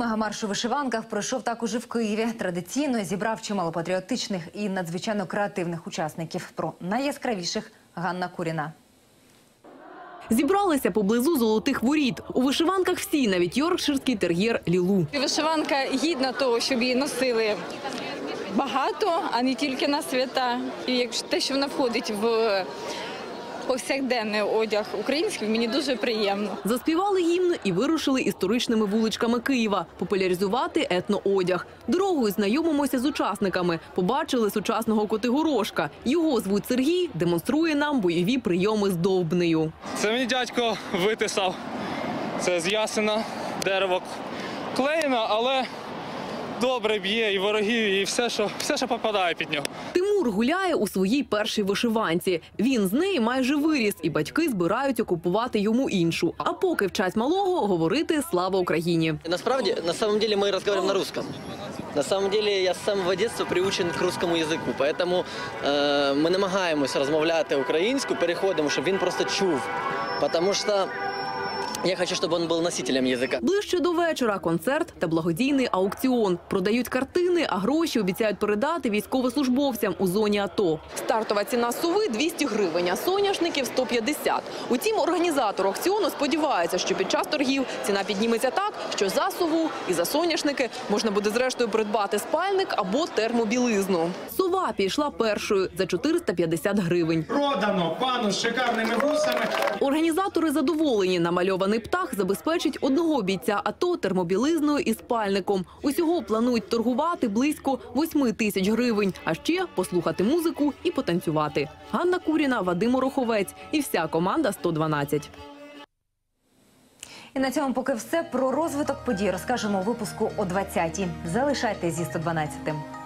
Мегамарш у вишиванках пройшов також і в Києві. Традиційно зібрав чимало патріотичних і надзвичайно креативних учасників. Про найяскравіших Ганна Куріна. Зібралися поблизу золотих воріт. У вишиванках всі, навіть йоркширський тер'єр Лілу. Вишиванка гідна того, щоб її носили багато, а не тільки на свята. І якщо те, що вона входить в повсякденний одяг український, мені дуже приємно. Заспівали гімн і вирушили історичними вуличками Києва популяризувати етноодяг. Дорогою знайомимося з учасниками. Побачили сучасного котигорошка. Його звуть Сергій, демонструє нам бойові прийоми з довбнею. Це мені дядько витисав. Це з ясена, дерево клеєно, але добре б'є і ворогів, і все, що, все, що попадає під нього. Тимур гуляє у своїй першій вишиванці. Він з неї майже виріс, і батьки збирають окупувати йому іншу. А поки вчать малого говорити слава Україні. Насправді, на самом деле мы разговариваем на русском. На самом деле я з самого детства приучен к русскому язику, поэтому е, ми намагаємось розмовляти українською, переходимо, щоб він просто чув. Потому що я хочу, щоб він був носителем язика. Ближче до вечора концерт та благодійний аукціон. Продають картини, а гроші обіцяють передати військовослужбовцям у зоні АТО. Стартова ціна суви 200 гривень, а соняшників 150. Утім, організатор аукціону сподівається, що під час торгів ціна підніметься так, що за суву і за соняшники можна буде зрештою придбати спальник або термобілизну. Сова пішла першою за 450 гривень. Продано пану з шикарними вусами. Організатори задоволені. Намальований птах забезпечить одного бійця АТО термобілизною і спальником. Усього планують торгувати близько 8 тисяч гривень, а ще послухати музику і потанцювати. Ганна Куріна, Вадим Ороховець і вся команда 112. І на цьому поки все про розвиток подій розкажемо у випуску о 20-й. Залишайтесь зі 112-тим.